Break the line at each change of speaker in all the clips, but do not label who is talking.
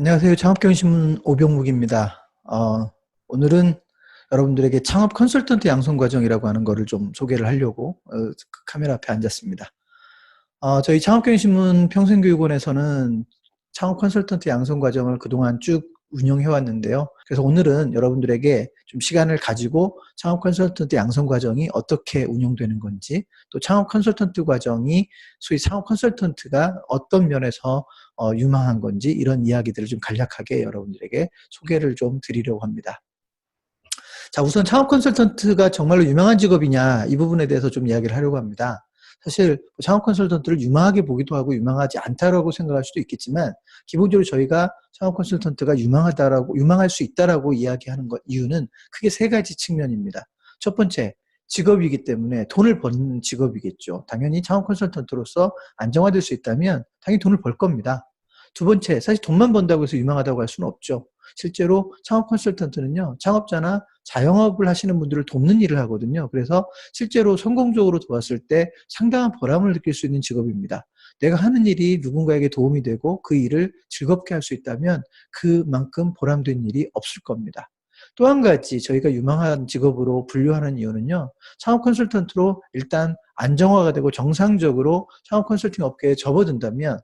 안녕하세요. 창업경신문 오병묵입니다. 어, 오늘은 여러분들에게 창업 컨설턴트 양성 과정이라고 하는 거를 좀 소개를 하려고 어, 그 카메라 앞에 앉았습니다. 어, 저희 창업경신문 평생교육원에서는 창업 컨설턴트 양성 과정을 그동안 쭉 운영해 왔는데요. 그래서 오늘은 여러분들에게 좀 시간을 가지고 창업 컨설턴트 양성 과정이 어떻게 운영되는 건지 또 창업 컨설턴트 과정이 소위 창업 컨설턴트가 어떤 면에서 어, 유망한 건지 이런 이야기들을 좀 간략하게 여러분들에게 소개를 좀 드리려고 합니다. 자, 우선 창업 컨설턴트가 정말로 유명한 직업이냐 이 부분에 대해서 좀 이야기를 하려고 합니다. 사실 창업 컨설턴트를 유망하게 보기도 하고 유망하지 않다라고 생각할 수도 있겠지만 기본적으로 저희가 창업 컨설턴트가 유망하다라고 유망할 수 있다라고 이야기하는 것 이유는 크게 세 가지 측면입니다. 첫 번째 직업이기 때문에 돈을 버는 직업이겠죠. 당연히 창업 컨설턴트로서 안정화될 수 있다면 당연히 돈을 벌 겁니다. 두 번째, 사실 돈만 번다고 해서 유망하다고 할 수는 없죠. 실제로 창업 컨설턴트는요, 창업자나 자영업을 하시는 분들을 돕는 일을 하거든요. 그래서 실제로 성공적으로 도왔을 때 상당한 보람을 느낄 수 있는 직업입니다. 내가 하는 일이 누군가에게 도움이 되고 그 일을 즐겁게 할 수 있다면 그만큼 보람된 일이 없을 겁니다. 또 한 가지 저희가 유망한 직업으로 분류하는 이유는요. 창업 컨설턴트로 일단 안정화가 되고 정상적으로 창업 컨설팅 업계에 접어든다면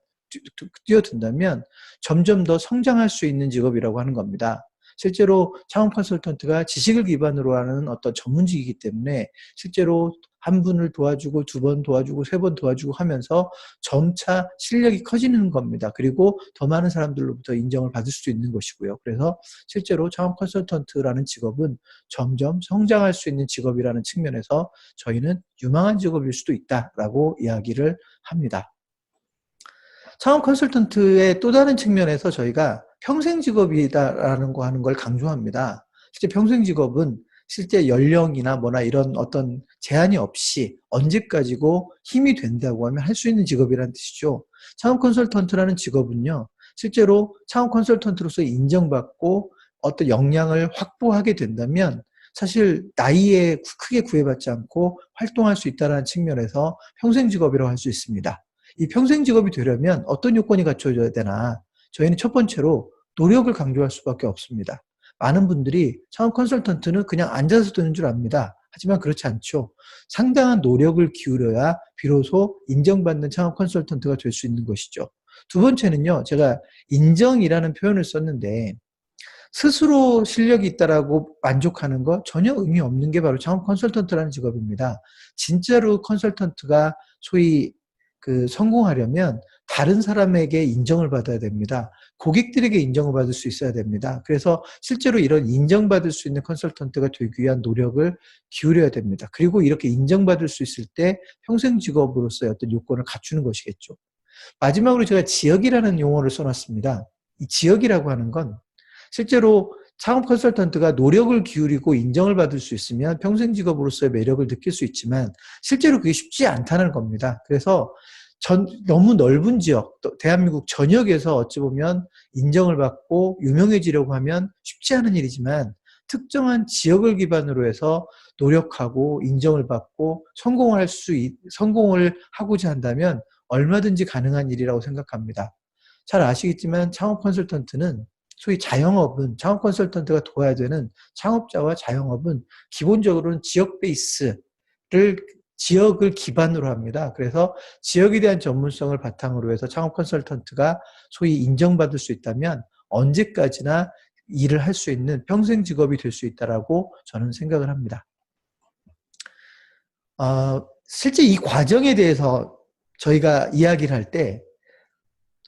뛰어든다면 점점 더 성장할 수 있는 직업이라고 하는 겁니다. 실제로 창업 컨설턴트가 지식을 기반으로 하는 어떤 전문직이기 때문에 실제로 한 분을 도와주고 두 번 도와주고 세 번 도와주고 하면서 점차 실력이 커지는 겁니다. 그리고 더 많은 사람들로부터 인정을 받을 수 있는 것이고요. 그래서 실제로 창업 컨설턴트라는 직업은 점점 성장할 수 있는 직업이라는 측면에서 저희는 유망한 직업일 수도 있다라고 이야기를 합니다. 창업 컨설턴트의 또 다른 측면에서 저희가 평생 직업이다라는 거 하는 걸 강조합니다. 실제 평생 직업은 실제 연령이나 뭐나 이런 어떤 제한이 없이 언제까지고 힘이 된다고 하면 할 수 있는 직업이라는 뜻이죠. 창업 컨설턴트라는 직업은요. 실제로 창업 컨설턴트로서 인정받고 어떤 역량을 확보하게 된다면 사실 나이에 크게 구애받지 않고 활동할 수 있다는 측면에서 평생 직업이라고 할 수 있습니다. 이 평생 직업이 되려면 어떤 요건이 갖춰져야 되나? 저희는 첫 번째로 노력을 강조할 수밖에 없습니다. 많은 분들이 창업 컨설턴트는 그냥 앉아서 되는 줄 압니다. 하지만 그렇지 않죠. 상당한 노력을 기울여야 비로소 인정받는 창업 컨설턴트가 될 수 있는 것이죠. 두 번째는요, 제가 인정이라는 표현을 썼는데, 스스로 실력이 있다라고 만족하는 거 전혀 의미 없는 게 바로 창업 컨설턴트라는 직업입니다. 진짜로 컨설턴트가 소위 그 성공하려면 다른 사람에게 인정을 받아야 됩니다. 고객들에게 인정을 받을 수 있어야 됩니다. 그래서 실제로 이런 인정받을 수 있는 컨설턴트가 되기 위한 노력을 기울여야 됩니다. 그리고 이렇게 인정받을 수 있을 때 평생 직업으로서의 어떤 요건을 갖추는 것이겠죠. 마지막으로 제가 지역이라는 용어를 써놨습니다. 이 지역이라고 하는 건 실제로 창업 컨설턴트가 노력을 기울이고 인정을 받을 수 있으면 평생 직업으로서의 매력을 느낄 수 있지만 실제로 그게 쉽지 않다는 겁니다. 그래서 전, 너무 넓은 지역, 또 대한민국 전역에서 어찌 보면 인정을 받고 유명해지려고 하면 쉽지 않은 일이지만 특정한 지역을 기반으로 해서 노력하고 인정을 받고 성공할 수, 있, 성공을 하고자 한다면 얼마든지 가능한 일이라고 생각합니다. 잘 아시겠지만 창업 컨설턴트는 소위 자영업은 창업 컨설턴트가 도와야 되는 창업자와 자영업은 기본적으로는 지역 베이스를 지역을 기반으로 합니다. 그래서 지역에 대한 전문성을 바탕으로 해서 창업 컨설턴트가 소위 인정받을 수 있다면 언제까지나 일을 할 수 있는 평생 직업이 될 수 있다라고 저는 생각을 합니다. 어, 실제 이 과정에 대해서 저희가 이야기를 할 때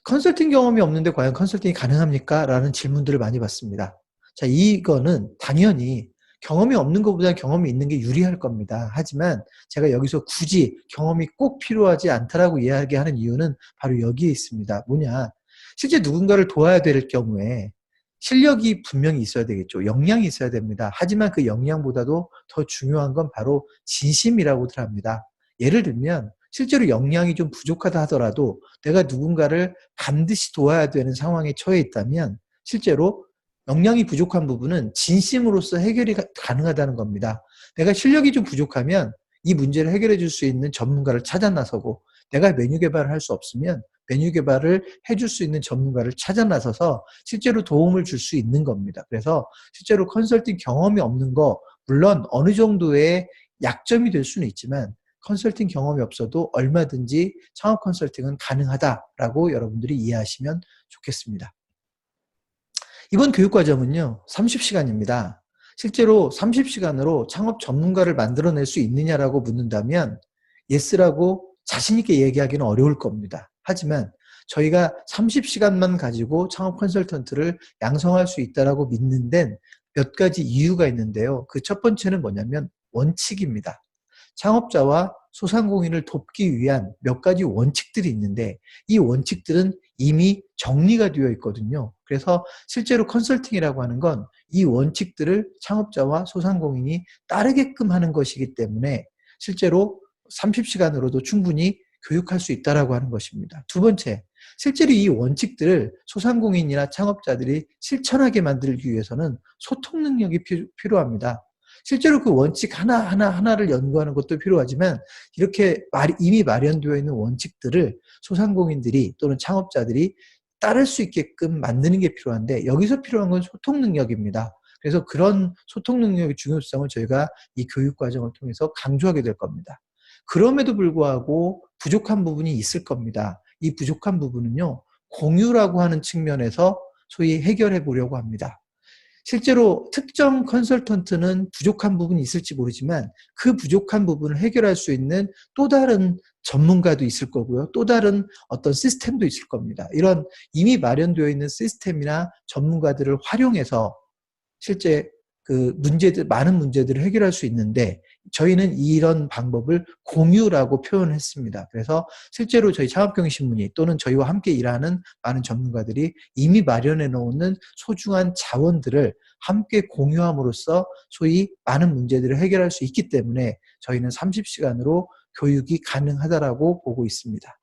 컨설팅 경험이 없는데 과연 컨설팅이 가능합니까? 라는 질문들을 많이 받습니다. 자, 이거는 당연히 경험이 없는 것보다 경험이 있는 게 유리할 겁니다. 하지만 제가 여기서 굳이 경험이 꼭 필요하지 않다라고 이야기하는 이유는 바로 여기에 있습니다. 뭐냐. 실제 누군가를 도와야 될 경우에 실력이 분명히 있어야 되겠죠. 역량이 있어야 됩니다. 하지만 그 역량보다도 더 중요한 건 바로 진심이라고들 합니다. 예를 들면 실제로 역량이 좀 부족하다 하더라도 내가 누군가를 반드시 도와야 되는 상황에 처해 있다면 실제로 역량이 부족한 부분은 진심으로서 해결이 가능하다는 겁니다. 내가 실력이 좀 부족하면 이 문제를 해결해 줄 수 있는 전문가를 찾아 나서고 내가 메뉴 개발을 할 수 없으면 메뉴 개발을 해줄 수 있는 전문가를 찾아 나서서 실제로 도움을 줄 수 있는 겁니다. 그래서 실제로 컨설팅 경험이 없는 거 물론 어느 정도의 약점이 될 수는 있지만 컨설팅 경험이 없어도 얼마든지 창업 컨설팅은 가능하다라고 여러분들이 이해하시면 좋겠습니다. 이번 교육과정은요, 30시간입니다. 실제로 30시간으로 창업 전문가를 만들어낼 수 있느냐라고 묻는다면, 예스라고 자신있게 얘기하기는 어려울 겁니다. 하지만 저희가 30시간만 가지고 창업 컨설턴트를 양성할 수 있다라고 믿는 데는 몇 가지 이유가 있는데요. 그 첫 번째는 뭐냐면 원칙입니다. 창업자와 소상공인을 돕기 위한 몇 가지 원칙들이 있는데 이 원칙들은 이미 정리가 되어 있거든요. 그래서 실제로 컨설팅이라고 하는 건 이 원칙들을 창업자와 소상공인이 따르게끔 하는 것이기 때문에 실제로 30시간으로도 충분히 교육할 수 있다라고 하는 것입니다. 두 번째, 실제로 이 원칙들을 소상공인이나 창업자들이 실천하게 만들기 위해서는 소통 능력이 필요합니다. 실제로 그 원칙 하나하나 하나를 연구하는 것도 필요하지만 이렇게 이미 마련되어 있는 원칙들을 소상공인들이 또는 창업자들이 따를 수 있게끔 만드는 게 필요한데 여기서 필요한 건 소통 능력입니다. 그래서 그런 소통 능력의 중요성을 저희가 이 교육 과정을 통해서 강조하게 될 겁니다. 그럼에도 불구하고 부족한 부분이 있을 겁니다. 이 부족한 부분은요, 공유라고 하는 측면에서 소위 해결해 보려고 합니다. 실제로 특정 컨설턴트는 부족한 부분이 있을지 모르지만 그 부족한 부분을 해결할 수 있는 또 다른 전문가도 있을 거고요. 또 다른 어떤 시스템도 있을 겁니다. 이런 이미 마련되어 있는 시스템이나 전문가들을 활용해서 실제 그 문제들, 많은 문제들을 해결할 수 있는데 저희는 이런 방법을 공유라고 표현했습니다. 그래서 실제로 저희 창업경신문이 또는 저희와 함께 일하는 많은 전문가들이 이미 마련해 놓는 소중한 자원들을 함께 공유함으로써 소위 많은 문제들을 해결할 수 있기 때문에 저희는 30시간으로 교육이 가능하다라고 보고 있습니다.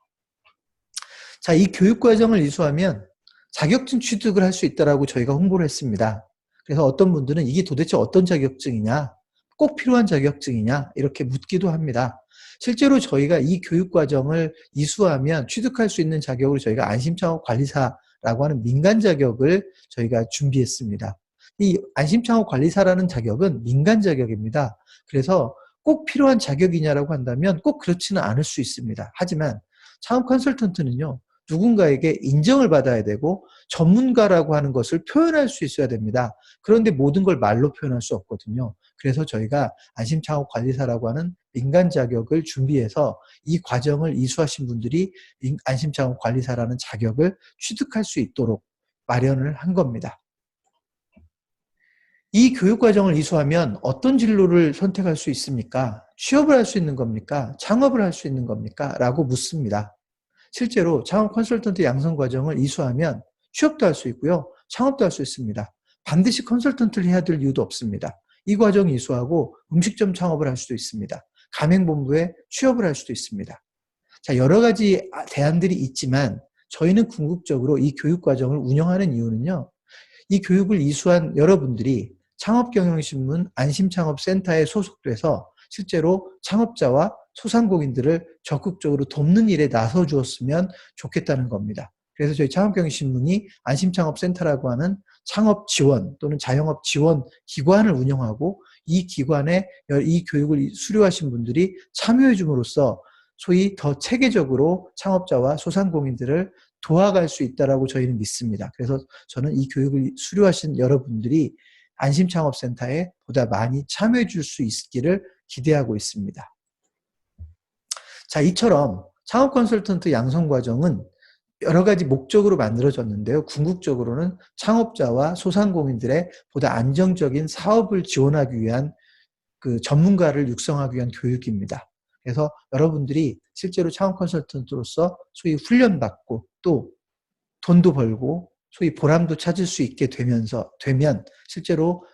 자, 이 교육 과정을 이수하면 자격증 취득을 할 수 있다라고 저희가 홍보를 했습니다. 그래서 어떤 분들은 이게 도대체 어떤 자격증이냐, 꼭 필요한 자격증이냐, 이렇게 묻기도 합니다. 실제로 저희가 이 교육 과정을 이수하면 취득할 수 있는 자격으로 저희가 안심창업 관리사라고 하는 민간 자격을 저희가 준비했습니다. 이 안심창업 관리사라는 자격은 민간 자격입니다. 그래서 꼭 필요한 자격이냐라고 한다면 꼭 그렇지는 않을 수 있습니다. 하지만 창업 컨설턴트는요, 누군가에게 인정을 받아야 되고 전문가라고 하는 것을 표현할 수 있어야 됩니다. 그런데 모든 걸 말로 표현할 수 없거든요. 그래서 저희가 안심창업관리사라고 하는 민간 자격을 준비해서 이 과정을 이수하신 분들이 안심창업관리사라는 자격을 취득할 수 있도록 마련을 한 겁니다. 이 교육과정을 이수하면 어떤 진로를 선택할 수 있습니까? 취업을 할 수 있는 겁니까? 창업을 할 수 있는 겁니까? 라고 묻습니다. 실제로 창업 컨설턴트 양성 과정을 이수하면 취업도 할 수 있고요. 창업도 할 수 있습니다. 반드시 컨설턴트를 해야 될 이유도 없습니다. 이 과정 이수하고 음식점 창업을 할 수도 있습니다. 가맹본부에 취업을 할 수도 있습니다. 자, 여러 가지 대안들이 있지만 저희는 궁극적으로 이 교육 과정을 운영하는 이유는요. 이 교육을 이수한 여러분들이 창업경영신문 안심창업센터에 소속돼서 실제로 창업자와 소상공인들을 적극적으로 돕는 일에 나서 주었으면 좋겠다는 겁니다. 그래서 저희 창업경영신문이 안심창업센터라고 하는 창업 지원 또는 자영업 지원 기관을 운영하고 이 기관에 이 교육을 수료하신 분들이 참여해 줌으로써 소위 더 체계적으로 창업자와 소상공인들을 도와갈 수 있다라고 저희는 믿습니다. 그래서 저는 이 교육을 수료하신 여러분들이 안심창업센터에 보다 많이 참여해 줄 수 있기를 기대하고 있습니다. 자, 이처럼 창업 컨설턴트 양성 과정은 여러 가지 목적으로 만들어졌는데요. 궁극적으로는 창업자와 소상공인들의 보다 안정적인 사업을 지원하기 위한 그 전문가를 육성하기 위한 교육입니다. 그래서 여러분들이 실제로 창업 컨설턴트로서 소위 훈련받고 또 돈도 벌고 소위 보람도 찾을 수 있게 되면서 되면 실제로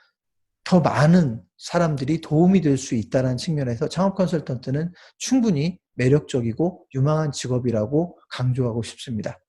더 많은 사람들이 도움이 될 수 있다는 측면에서 창업 컨설턴트는 충분히 매력적이고 유망한 직업이라고 강조하고 싶습니다.